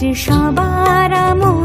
আজ সবার মন্ত্র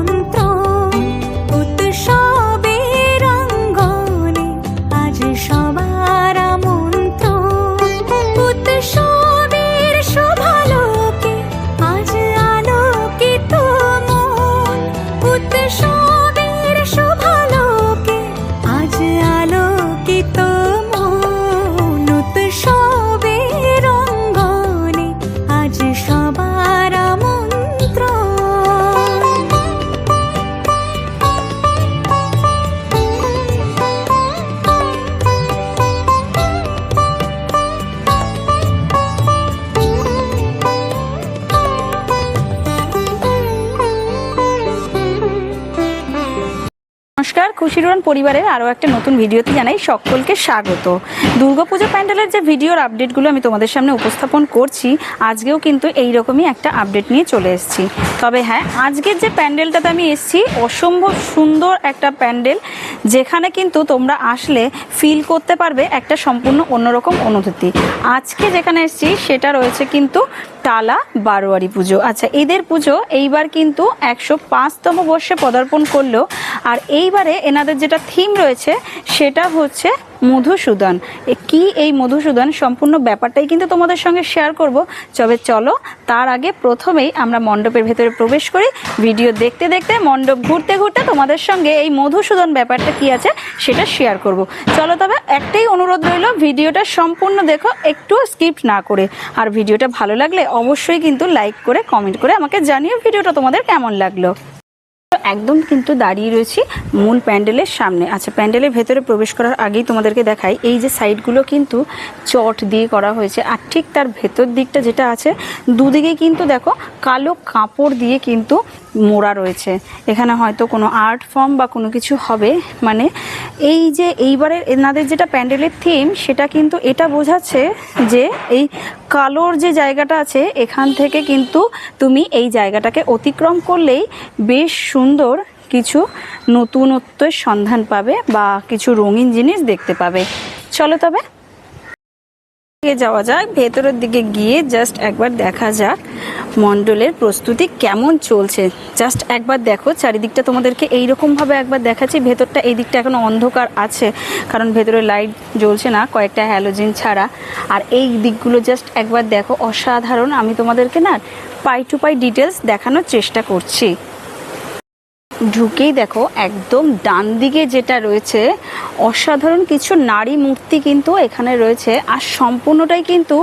খুশিরন পরিবারের আরও একটা নতুন ভিডিওতে জানাই সকলকে স্বাগত। দুর্গাপুজো প্যান্ডেলের যে ভিডিওর আপডেটগুলো আমি তোমাদের সামনে উপস্থাপন করছি, আজকেও কিন্তু এই রকমই একটা আপডেট নিয়ে চলে এসেছি। তবে হ্যাঁ আজকের যে প্যান্ডেলটাতে আমি এসেছি, অসম্ভব সুন্দর একটা প্যান্ডেল, যেখানে কিন্তু তোমরা আসলে ফিল করতে পারবে একটা সম্পূর্ণ অন্যরকম অনুভূতি। আজকে যেখানে এসেছি, সেটা রয়েছে কিন্তু টালা বারোয়ারি পুজো। আচ্ছা এদের পুজো এইবার কিন্তু একশো পাঁচতম বর্ষে পদার্পণ করল, আর এইবারে এনাদের যেটা থিম রয়েছে, সেটা হচ্ছে মধুসূদন। কি এই মধুসূদন? সম্পূর্ণ ব্যাপারটাই কিন্তু তোমাদের সঙ্গে শেয়ার করব। তবে চলো, তার আগে প্রথমেই আমরা মণ্ডপের ভেতরে প্রবেশ করি। ভিডিও দেখতে দেখতে, মণ্ডপ ঘুরতে ঘুরতে তোমাদের সঙ্গে এই মধুসূদন ব্যাপারটা কি আছে, সেটা শেয়ার করব। চলো তবে একটাই অনুরোধ রইল ভিডিওটা সম্পূর্ণ দেখো, একটু স্কিপ না করে। আর ভিডিওটা ভালো লাগলে অবশ্যই কিন্তু লাইক করে কমেন্ট করে আমাকে জানিও ভিডিওটা তোমাদের কেমন লাগল। একদম কিন্তু দাঁড়িয়ে রয়েছি মূল প্যান্ডেলের সামনে। আচ্ছা প্যান্ডেলের ভেতরে প্রবেশ করার আগেই তোমাদেরকে দেখাই, এই যে সাইডগুলো কিন্তু চট দিয়ে করা হয়েছে। আর ঠিক তার ভেতর দিকটা যেটা আছে, দুদিকে কিন্তু দেখো কালো কাপড় দিয়ে কিন্তু মোড়া রয়েছে। এখানে হয়তো কোনো আর্ট ফর্ম বা কোনো কিছু হবে। মানে এই যে এইবারের এনাদের যেটা প্যান্ডেলের থিম, সেটা কিন্তু এটা বোঝাচ্ছে যে এই কালোর যে জায়গাটা আছে, এখান থেকে কিন্তু তুমি এই জায়গাটাকে অতিক্রম করলেই বেশ সুন্দর কিছু নতুনত্বের সন্ধান পাবে বা কিছু রঙিন জিনিস দেখতে পাবে। চলো তবে। যাওয়া যাক, ভেতরের দিকে গিয়ে জাস্ট একবার দেখা যাক মণ্ডলের প্রস্তুতি কেমন চলছে। জাস্ট একবার দেখো, চারিদিকটা তোমাদেরকে এইরকমভাবে একবার দেখাচ্ছি, ভেতরটা এই দিকটা এখনও অন্ধকার আছে, কারণ ভেতরে লাইট জ্বলছে না, কয়েকটা হ্যালোজিন ছাড়া। আর এই দিকগুলো জাস্ট একবার দেখো, অসাধারণ। আমি তোমাদেরকে না পাই টু পাই ডিটেলস দেখানোর চেষ্টা করছি। ঢুকেই দেখো, একদম ডান দিকে যেটা রয়েছে, অসাধারণ কিছু নারী মূর্তি কিন্তু এখানে রয়েছে আর সম্পূর্ণটাই কিন্তু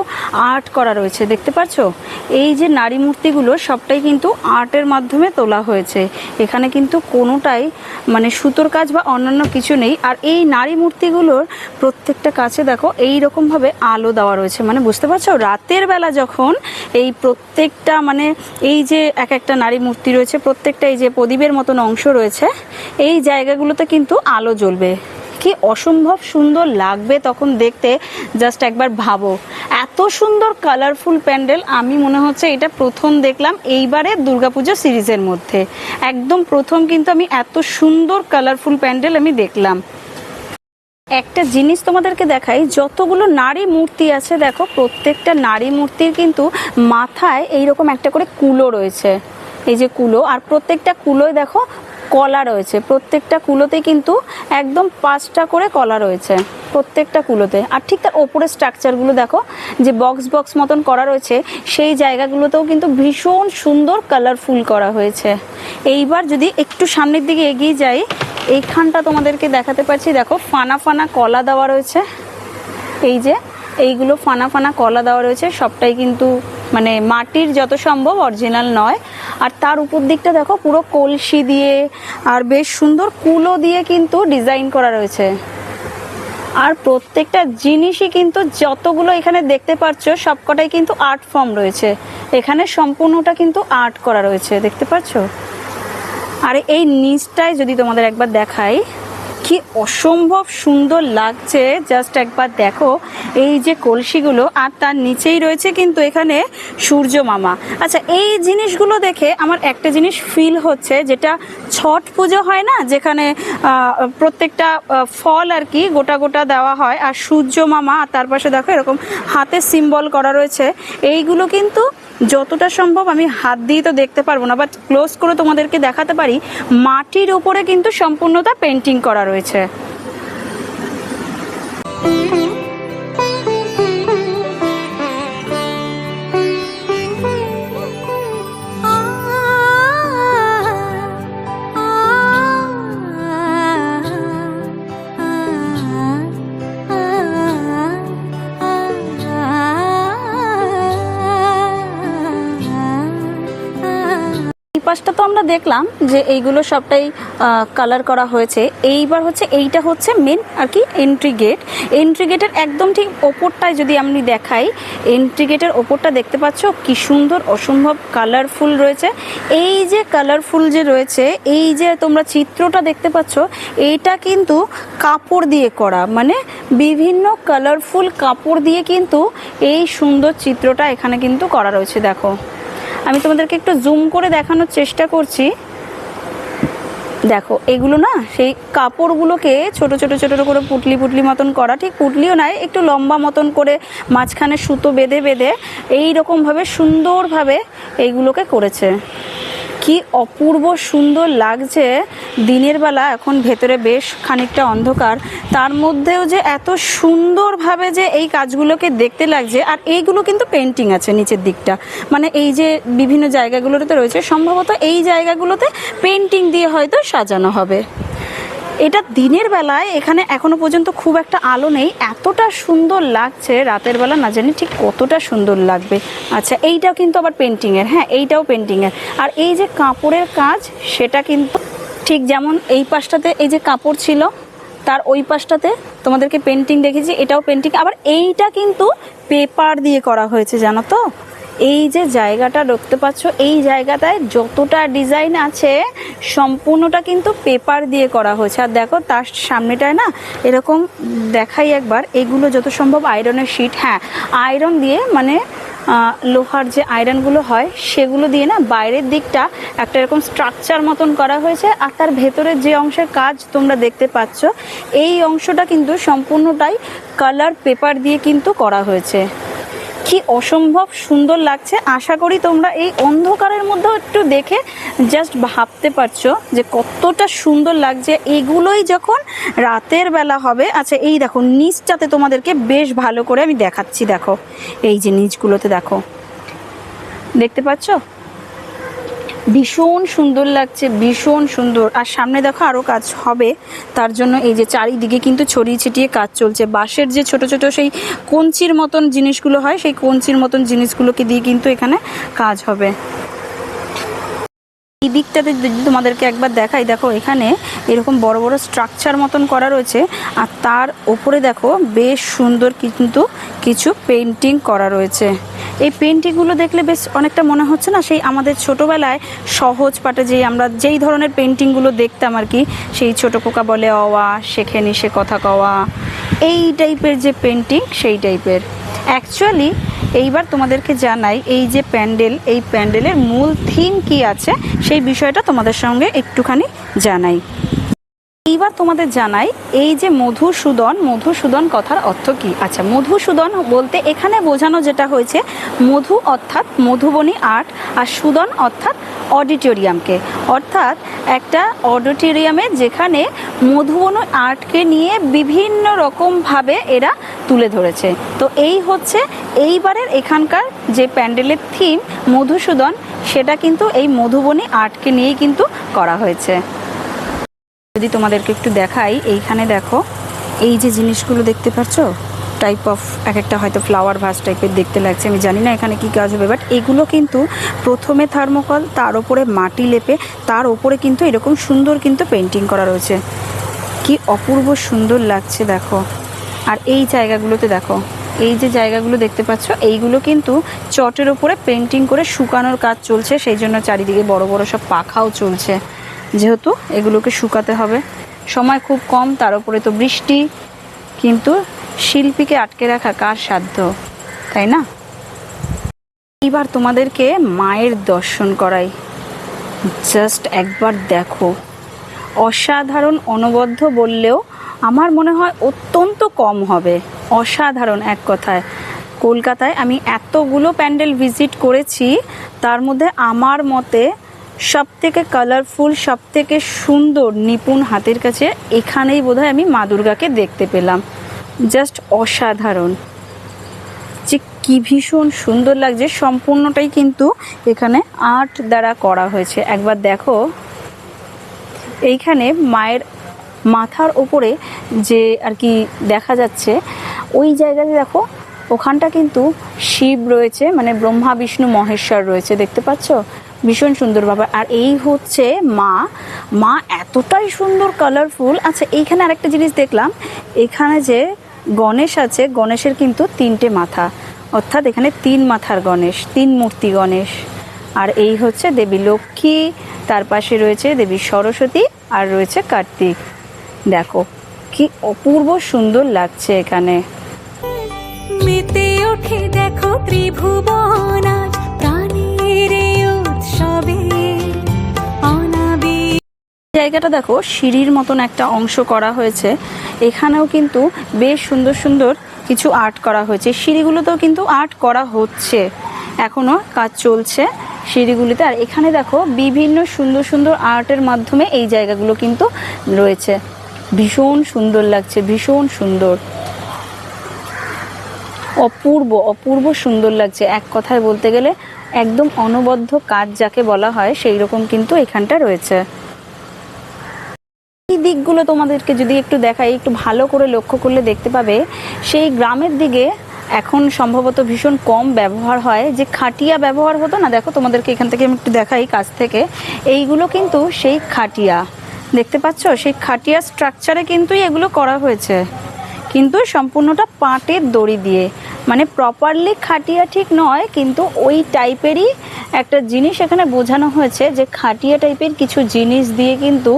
আর্ট করা রয়েছে, দেখতে পাচ্ছ এই যে নারী মূর্তিগুলো সবটাই কিন্তু আর্টের মাধ্যমে তোলা হয়েছে। এখানে কিন্তু কোনোটাই মানে সুতোর কাজ বা অন্যান্য কিছু নেই। আর এই নারী মূর্তিগুলোর প্রত্যেকটা কাছে দেখো এই রকমভাবে আলো দেওয়া রয়েছে। মানে বুঝতে পারছ? রাতের বেলা যখন এই প্রত্যেকটা মানে এই যে এক একটা নারী মূর্তি রয়েছে, প্রত্যেকটা এই যে প্রদীপের মতন অংশ রয়েছে। এই জায়গাগুলোতে কিন্তু আলো জ্বলবে। কি অসম্ভব সুন্দর লাগবে তখন দেখতে জাস্ট একবার ভাবো। এত সুন্দর কালারফুল প্যান্ডেল, আমি মনে হচ্ছে এটা প্রথম দেখলাম এইবারে দুর্গাপুজো সিরিজের মধ্যে। একদম প্রথম কিন্তু আমি এত সুন্দর কালারফুল প্যান্ডেল আমি দেখলাম। একটা জিনিস তোমাদেরকে দেখাই, যতগুলো নারী মূর্তি আছে, দেখো, প্রত্যেকটা নারী মূর্তির কিন্তু মাথায় এইরকম একটা করে কুলো রয়েছে। এই যে কুলো, আর প্রত্যেকটা কুলোয় দেখো কলা রয়েছে। প্রত্যেকটা কুলোতে কিন্তু একদম পাঁচটা করে কলা রয়েছে, প্রত্যেকটা কুলোতে। আর ঠিক তার ওপরের স্ট্রাকচারগুলো দেখো, যে বক্স বক্স মতন করা রয়েছে, সেই জায়গাগুলোতেও কিন্তু ভীষণ সুন্দর কালারফুল করা হয়েছে। এইবার যদি একটু সামনের দিকে এগিয়ে যাই, এইখানটা তোমাদেরকে দেখাতে পারছি, দেখো ফানা ফানা কলা দেওয়া রয়েছে। এই যে, এইগুলো ফানা ফানা কলা দেওয়া রয়েছে, সবটাই কিন্তু মানে মাটির যত সম্ভব অরিজিনাল নয়। আর তার উপর দিকটা দেখো, পুরো কলসি দিয়ে আর বেশ সুন্দর কুলো দিয়ে কিন্তু ডিজাইন করা রয়েছে। আর প্রত্যেকটা জিনিসই কিন্তু যতগুলো এখানে দেখতে পাচ্ছ সবকটাই কিন্তু আর্ট ফর্ম রয়েছে। এখানে সম্পূর্ণটা কিন্তু আর্ট করা রয়েছে, দেখতে পাচ্ছ আর এই নিচটায় যদি তোমাদের একবার দেখাই কি অসম্ভব সুন্দর লাগছে। জাস্ট একবার দেখো এই যে কলসিগুলো, আর তার নিচেই রয়েছে কিন্তু এখানে সূর্য মামা। আচ্ছা এই জিনিসগুলো দেখে আমার একটা জিনিস ফিল হচ্ছে, যেটা ছট পুজো হয় না, যেখানে প্রত্যেকটা ফল আর কি গোটা গোটা দেওয়া হয়, আর সূর্য মামা আর তার পাশে দেখো এরকম হাতে সিম্বল করা রয়েছে। এইগুলো কিন্তু যতটা সম্ভব আমি হাত দিয়ে তো দেখতে পারব না বাট ক্লোজ করে তোমাদেরকে দেখাতে পারি, মাটির উপরে কিন্তু সম্পূর্ণতা পেন্টিং করা রয়েছে। আমরা দেখলাম যে এইগুলো সবটাই কালার করা হয়েছে। এইবার হচ্ছে এইটা হচ্ছে মেন আর কি এন্ট্রি গেট এন্ট্রি গেটের একদম ঠিক ওপরটায় যদি আমি দেখাই এন্ট্রি গেটের ওপরটা দেখতে পাচ্ছ কি সুন্দর, অসম্ভব কালারফুল রয়েছে। এই যে কালারফুল যে রয়েছে, এই যে তোমরা চিত্রটা দেখতে পাচ্ছ, এইটা কিন্তু কাপড় দিয়ে করা। মানে বিভিন্ন কালারফুল কাপড় দিয়ে কিন্তু এই সুন্দর চিত্রটা এখানে কিন্তু করা রয়েছে, দেখো। আমি তোমাদেরকে একটু জুম করে দেখানোর চেষ্টা করছি। দেখো, এগুলো না, সেই কাপড়গুলোকে ছোট ছোট ছোট করে পুটলি পুটলি মতন করা, ঠিক পুটলিও নয় একটু লম্বা মতন করে মাঝখানে সুতো বেঁধে বেঁধে এই রকমভাবে সুন্দরভাবে এইগুলোকে করেছে। কি অপূর্ব সুন্দর লাগছে। দিনের বেলা এখন ভেতরে বেশ খানিকটা অন্ধকার। তার মধ্যেও যে এত সুন্দরভাবে যে এই কাজগুলোকে দেখতে লাগছে, আর এইগুলো কিন্তু পেন্টিং আছে নিচের দিকটা। মানে এই যে বিভিন্ন জায়গাগুলোতে রয়েছে, সম্ভবত এই জায়গাগুলোতে পেন্টিং দিয়ে হয়তো সাজানো হবে। এটা দিনের বেলায়, এখানে এখনও পর্যন্ত খুব একটা আলো নেই। এতটা সুন্দর লাগছে রাতের বেলা, না জানি ঠিক কতটা সুন্দর লাগবে। আচ্ছা এইটাও কিন্তু আবার পেন্টিংয়ের হ্যাঁ এইটাও পেন্টিংয়ের আর এই যে কাপড়ের কাজ, সেটা কিন্তু ঠিক যেমন এই পাশটাতে এই যে কাপড় ছিল, তার ওই পাশটাতে তোমাদেরকে পেন্টিং দেখেছি, এটাও পেন্টিং আবার এইটা কিন্তু পেপার দিয়ে করা হয়েছে, জানো তো? এই যে জায়গাটা দেখতে পাচ্ছ, এই জায়গাটায় যতটা ডিজাইন আছে, সম্পূর্ণটা কিন্তু পেপার দিয়ে করা হয়েছে। আর দেখো, তার সামনেটায় না, এরকম দেখাই একবার, এগুলো যত সম্ভব আয়রনের শিট হ্যাঁ আয়রন দিয়ে মানে লোহার যে আয়রনগুলো হয়, সেগুলো দিয়ে না, বাইরের দিকটা একটা এরকম স্ট্রাকচার মতন করা হয়েছে। আর তার ভেতরের যে অংশের কাজ তোমরা দেখতে পাচ্ছ, এই অংশটা কিন্তু সম্পূর্ণটাই কালার পেপার দিয়ে কিন্তু করা হয়েছে। কি অসম্ভব সুন্দর লাগছে। আশা করি তোমরা এই অন্ধকারের মধ্যেও একটু দেখে জাস্ট ভাবতে পারছ যে কতটা সুন্দর লাগছে। এগুলোই যখন রাতের বেলা হবে আচ্ছা এই দেখো, নিচটাতে তোমাদেরকে বেশ ভালো করে আমি দেখাচ্ছি, দেখো। এই যে নিচগুলোতে দেখো। দেখতে পাচ্ছ? ভীষণ সুন্দর লাগছে, ভীষণ সুন্দর। আর সামনে দেখো আরও কাজ হবে। তার জন্য এই যে চারিদিকে কিন্তু ছড়িয়ে ছিটিয়ে কাজ চলছে। বাঁশের যে ছোট ছোট সেই কঞ্চির মতন জিনিসগুলো হয়, সেই কঞ্চির মতন জিনিসগুলোকে দিয়ে কিন্তু এখানে কাজ হবে। এই দিকটাতে যদি তোমাদেরকে একবার দেখাই, দেখো এখানে এরকম বড় বড় স্ট্রাকচার মতন করা রয়েছে। আর তার ওপরে দেখো বেশ সুন্দর কিন্তু কিছু পেন্টিং করা রয়েছে। এই পেন্টিংগুলো দেখলে বেশ অনেকটা মনে হচ্ছে না? সেই আমাদের ছোটোবেলায় সহজ পাটে যে আমরা যেই ধরনের পেন্টিংগুলো দেখতাম আর কি, সেই ছোটো পোকা বলে অওয়া, শেখে সে কথা কওয়া, এই টাইপের যে পেন্টিং, সেই টাইপের। অ্যাকচুয়ালি এইবার তোমাদেরকে জানাই, এই যে প্যান্ডেল, এই প্যান্ডেলের মূল থিম কি আছে, সেই বিষয়টা তোমাদের সঙ্গে একটুখানি জানাই। এইবার তোমাদের জানাই, এই যে মধুসূদন মধুসূদন কথার অর্থ কি? আচ্ছা মধুসূদন বলতে এখানে বোঝানো যেটা হয়েছে, মধু অর্থাৎ মধুবনী আর্ট আর সুদন অর্থাৎ অডিটোরিয়ামকে। অর্থাৎ একটা অডিটোরিয়ামে যেখানে মধুবনী আর্টকে নিয়ে বিভিন্ন রকমভাবে এরা তুলে ধরেছে। তো এই হচ্ছে এইবারের এখানকার যে প্যান্ডেলের থিম মধুসূদন, সেটা কিন্তু এই মধুবনী আর্টকে নিয়েই কিন্তু করা হয়েছে। যদি তোমাদেরকে একটু দেখাই, এইখানে দেখো, এই যে জিনিসগুলো দেখতে পাচ্ছ টাইপ অফ এক একটা হয়তো ফ্লাওয়ার ভাস টাইপের দেখতে লাগছে, আমি জানি না এখানে কি কাজ হবে বাট এগুলো কিন্তু প্রথমে থার্মোকল তার ওপরে মাটি লেপে, তার ওপরে কিন্তু এরকম সুন্দর কিন্তু পেন্টিং করা রয়েছে। কি অপূর্ব সুন্দর লাগছে, দেখো। আর এই জায়গাগুলোতে দেখো, এই যে জায়গাগুলো দেখতে পাচ্ছ, এইগুলো কিন্তু চটের ওপরে পেন্টিং করে শুকানোর কাজ চলছে, সেই জন্য চারিদিকে বড় বড় সব পাখাও চলছে। যেহেতু এগুলোকে শুকাতে হবে। সময় খুব কম, তার উপরে তো বৃষ্টি। কিন্তু শিল্পীকে আটকে রাখা কার সাধ্য, তাই না? এবার তোমাদেরকে মায়ের দর্শন করাই। জাস্ট একবার দেখো। অসাধারণ অনবদ্য বললেও আমার মনে হয় অত্যন্ত কম হবে। অসাধারণ এক কথায়। কলকাতায় আমি এতগুলো প্যান্ডেল ভিজিট করেছি, তার মধ্যে আমার মতে সব থেকে কালারফুল সব থেকে সুন্দর নিপুণ হাতের কাছে এখানেই বোধহয় আমি মা দুর্গাকে দেখতে পেলাম। জাস্ট অসাধারণ। যে কি ভীষণ সুন্দর লাগছে, সম্পূর্ণটাই কিন্তু এখানে আর্ট দ্বারা করা হয়েছে। একবার দেখো, এইখানে মায়ের মাথার ওপরে যে আর কি দেখা যাচ্ছে, ওই জায়গাতে দেখো, ওখানটা কিন্তু শিব রয়েছে মানে ব্রহ্মা, বিষ্ণু, মহেশ্বর রয়েছে, দেখতে পাচ্ছ? ভীষণ সুন্দর ব্যাপার আর এই হচ্ছে মা। মা এতটাই সুন্দর কালারফুল আচ্ছা এইখানে আরেকটা জিনিস দেখলাম। এখানে যে গণেশ আছে, গণেশের কিন্তু তিনটে মাথা। অর্থাৎ এখানে তিন মাথার গণেশ, তিন মূর্তি গণেশ। আর এই হচ্ছে দেবী লক্ষ্মী, তার পাশে রয়েছে দেবী সরস্বতী আর রয়েছে কার্তিক। দেখো, কি অপূর্ব সুন্দর লাগছে এখানে। মেতে ওঠে দেখো ত্রিভুবন জায়গাটা দেখো, সিঁড়ির মতন একটা অংশ করা হয়েছে। এখানেও কিন্তু বেশ সুন্দর সুন্দর কিছু আর্ট করা হয়েছে। সিঁড়িগুলোতেও কিন্তু আর্ট করা হচ্ছে। এখনও কাজ চলছে সিঁড়িগুলিতে। আর এখানে দেখো, বিভিন্ন সুন্দর সুন্দর আর্টের মাধ্যমে এই জায়গাগুলো কিন্তু রয়েছে। ভীষণ সুন্দর লাগছে, ভীষণ সুন্দর। অপূর্ব অপূর্ব সুন্দর লাগছে। এক কথায় বলতে গেলে, একদম অনবদ্য কাজ যাকে বলা হয় সেই রকম কিন্তু এখানটা রয়েছে। দিকগুলো তোমাদেরকে যদি একটু দেখাই, একটু ভালো করে লক্ষ্য করলে দেখতে পাবে, সেই গ্রামের দিকে এখন সম্ভবত ভীষণ কম ব্যবহার হয়। যে খাটিয়া ব্যবহার হতো না, দেখো তোমাদেরকে এখান থেকে আমি একটু দেখাই কাছ থেকে, এইগুলো কিন্তু সেই খাটিয়া। দেখতে পাচ্ছ? সেই খাটিয়া স্ট্রাকচারে কিন্তু এগুলো করা হয়েছে। কিন্তু সম্পূর্ণটা পাটের দড়ি দিয়ে। মানে প্রপারলি খাটিয়া ঠিক নয়, কিন্তু ওই টাইপেরই একটা জিনিস এখানে বোঝানো হয়েছে যে খাটিয়া টাইপের কিছু জিনিস দিয়ে কিন্তু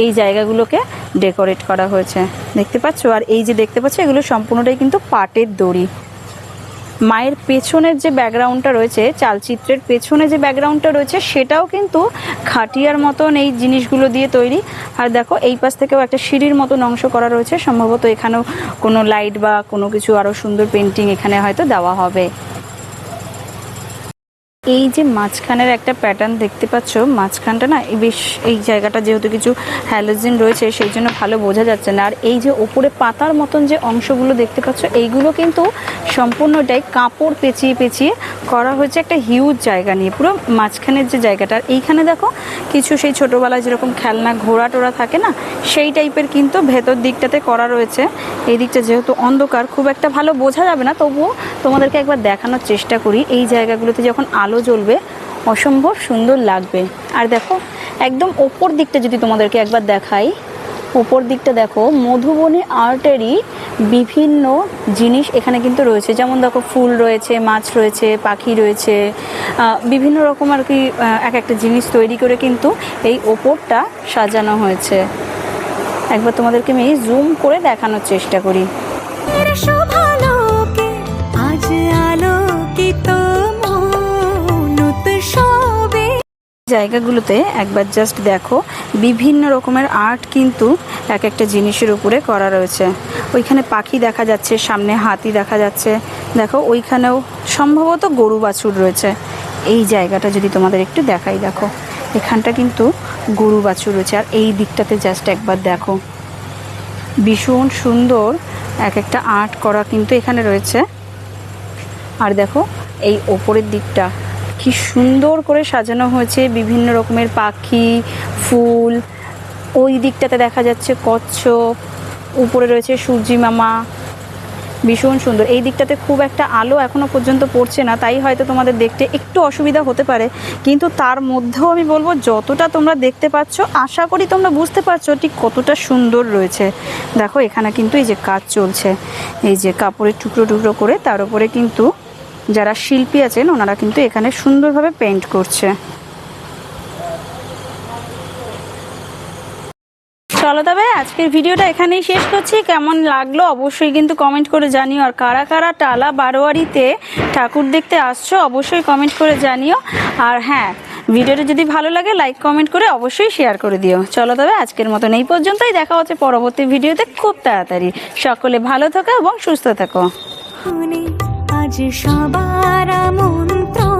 এই জায়গাগুলোকে ডেকোরেট করা হয়েছে। দেখতে পাচ্ছ? আর এই যে দেখতে পাচ্ছ, এগুলো সম্পূর্ণটাই কিন্তু পাটের দড়ি। মায়ের পেছনের যে ব্যাকগ্রাউন্ডটা রয়েছে, চালচিত্রের পেছনে যে ব্যাকগ্রাউন্ডটা রয়েছে, সেটাও কিন্তু খাটিয়ার মতন এই জিনিসগুলো দিয়ে তৈরি। আর দেখো, এই পাশ থেকেও একটা সিঁড়ির মতন অংশ করা রয়েছে। সম্ভবত এখানেও কোনো লাইট বা কোনো কিছু আরও সুন্দর পেন্টিং এখানে হয়তো দেওয়া হবে। এই যে মাঝখানের একটা প্যাটার্ন দেখতে পাচ্ছ, মাঝখানটা না বেশ, এই জায়গাটা যেহেতু কিছু হ্যালোজিন রয়েছে, সেই জন্য ভালো বোঝা যাচ্ছে না। আর এই যে ওপরে পাতার মতন যে অংশগুলো দেখতে পাচ্ছ, এইগুলো কিন্তু সম্পূর্ণটাই কাপড় পেঁচিয়ে পেঁচিয়ে করা হয়েছে একটা হিউজ জায়গা নিয়ে, পুরো মাঝখানের যে জায়গাটা। আর এইখানে দেখো, কিছু সেই ছোটোবেলায় যেরকম খেলনা ঘোড়া টোড়া থাকে না, সেই টাইপের কিন্তু ভেতর দিকটাতে করা রয়েছে। এই দিকটা যেহেতু অন্ধকার, খুব একটা ভালো বোঝা যাবে না, তবুও তোমাদেরকে একবার দেখানোর চেষ্টা করি। এই জায়গাগুলোতে যখন আলো জ্বলবে, অসম্ভব সুন্দর লাগবে। আর দেখো, একদম ওপর দিকটা যদি তোমাদেরকে একবার দেখাই, ওপর দিকটা দেখো, মধুবনী আর্টেরই বিভিন্ন জিনিস এখানে কিন্তু রয়েছে। যেমন দেখো, ফুল রয়েছে, মাছ রয়েছে, পাখি রয়েছে বিভিন্ন রকম আর কি এক একটা জিনিস তৈরি করে কিন্তু এই ওপরটা সাজানো হয়েছে। একবার তোমাদেরকে আমি জুম করে দেখানোর চেষ্টা করি। এর জায়গাগুলোতে একবার জাস্ট দেখো, বিভিন্ন রকমের আর্ট কিন্তু এক একটা জিনিসের উপরে করা রয়েছে। ওইখানে পাখি দেখা যাচ্ছে, সামনে হাতি দেখা যাচ্ছে। দেখো, ওইখানেও সম্ভবত গরু বাছুর রয়েছে। এই জায়গাটা যদি তোমাদের একটু দেখাই, দেখো, এখানটা কিন্তু গরু বাছুর রয়েছে। আর এই দিকটাতে জাস্ট একবার দেখো। ভীষণ সুন্দর এক একটা আর্ট করা কিন্তু এখানে রয়েছে। আর দেখো, এই ওপরের দিকটা কি সুন্দর করে সাজানো হয়েছে, বিভিন্ন রকমের পাখি, ফুল। ওই দিকটাতে দেখা যাচ্ছে কচ্ছপ, উপরে রয়েছে সূর্যি মামা। ভীষণ সুন্দর। এই দিকটাতে খুব একটা আলো এখনও পর্যন্ত পড়ছে না, তাই হয়তো তোমাদের দেখতে একটু অসুবিধা হতে পারে। কিন্তু তার মধ্যেও আমি বলব, যতটা তোমরা দেখতে পাচ্ছ, আশা করি তোমরা বুঝতে পারছ ঠিক কতটা সুন্দর রয়েছে। দেখো, এখানে কিন্তু এই যে কাজ চলছে। এই যে কাপড়ের টুকরো টুকরো করে, তার উপরে কিন্তু যারা শিল্পী আছেন, ওনারা কিন্তু এখানে সুন্দরভাবে পেন্ট করছে। চলো তবে, আজকের ভিডিওটা এখানেই শেষ করছি। কেমন লাগল অবশ্যই কিন্তু কমেন্ট করে জানিও। আর কারা কারা টালা বারোয়ারিতে ঠাকুর দেখতে আসছো, অবশ্যই কমেন্ট করে জানিও। আর হ্যাঁ ভিডিওটা যদি ভালো লাগে লাইক কমেন্ট করে অবশ্যই শেয়ার করে দিও। চলো তবে, আজকের মতন এই পর্যন্তই। দেখা হচ্ছে পরবর্তী ভিডিওতে খুব তাড়াতাড়ি। সকলে ভালো থাকো এবং সুস্থ থাকো। আজ সবার মন্ত্র